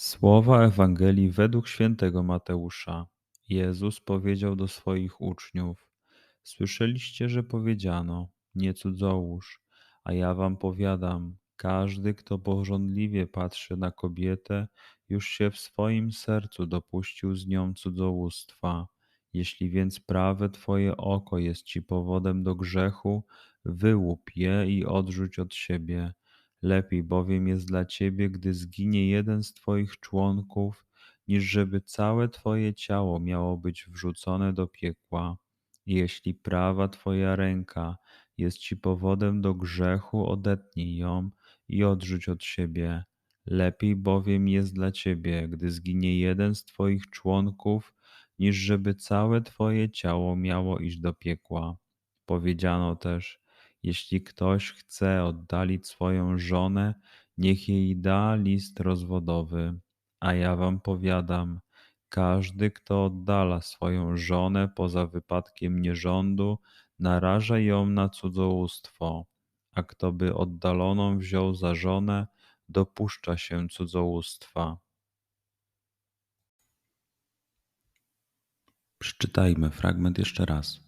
Słowa Ewangelii według świętego Mateusza. Jezus powiedział do swoich uczniów: Słyszeliście, że powiedziano: Nie cudzołóż, a ja wam powiadam: każdy, kto porządliwie patrzy na kobietę, już się w swoim sercu dopuścił z nią cudzołóstwa. Jeśli więc prawe twoje oko jest ci powodem do grzechu, wyłup je i odrzuć od siebie Lepiej bowiem jest dla ciebie, gdy zginie jeden z twoich członków, niż żeby całe twoje ciało miało być wrzucone do piekła. Jeśli prawa twoja ręka jest ci powodem do grzechu, odetnij ją i odrzuć od siebie. Lepiej bowiem jest dla ciebie, gdy zginie jeden z twoich członków, niż żeby całe twoje ciało miało iść do piekła. Powiedziano też, jeśli ktoś chce oddalić swoją żonę, niech jej da list rozwodowy. A ja wam powiadam, każdy, kto oddala swoją żonę poza wypadkiem nierządu, naraża ją na cudzołóstwo, a kto by oddaloną wziął za żonę, dopuszcza się cudzołóstwa. Przeczytajmy fragment jeszcze raz.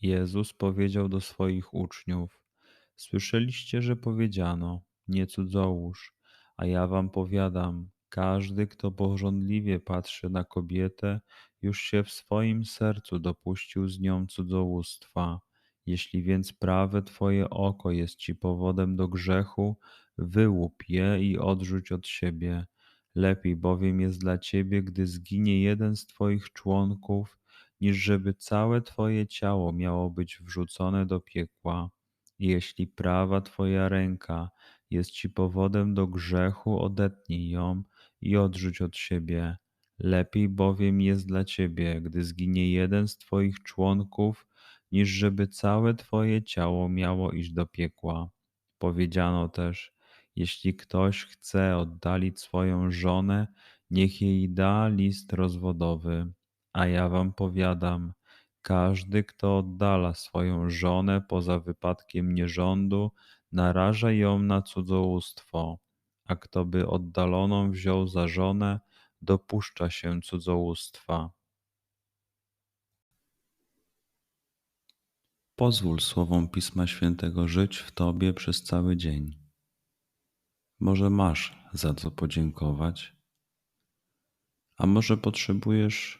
Jezus powiedział do swoich uczniów: Słyszeliście, że powiedziano: Nie cudzołóż, a ja wam powiadam: każdy, kto porządliwie patrzy na kobietę, już się w swoim sercu dopuścił z nią cudzołóstwa. Jeśli więc prawe twoje oko jest ci powodem do grzechu, wyłup je i odrzuć od siebie. Lepiej bowiem jest dla ciebie, gdy zginie jeden z twoich członków, niż żeby całe Twoje ciało miało być wrzucone do piekła. Jeśli prawa Twoja ręka jest Ci powodem do grzechu, odetnij ją i odrzuć od siebie. Lepiej bowiem jest dla Ciebie, gdy zginie jeden z Twoich członków, niż żeby całe Twoje ciało miało iść do piekła. Powiedziano też, jeśli ktoś chce oddalić swoją żonę, niech jej da list rozwodowy. A ja wam powiadam, każdy, kto oddala swoją żonę poza wypadkiem nierządu, naraża ją na cudzołóstwo, a kto by oddaloną wziął za żonę, dopuszcza się cudzołóstwa. Pozwól słowom Pisma Świętego żyć w Tobie przez cały dzień. Może masz za co podziękować, a może potrzebujesz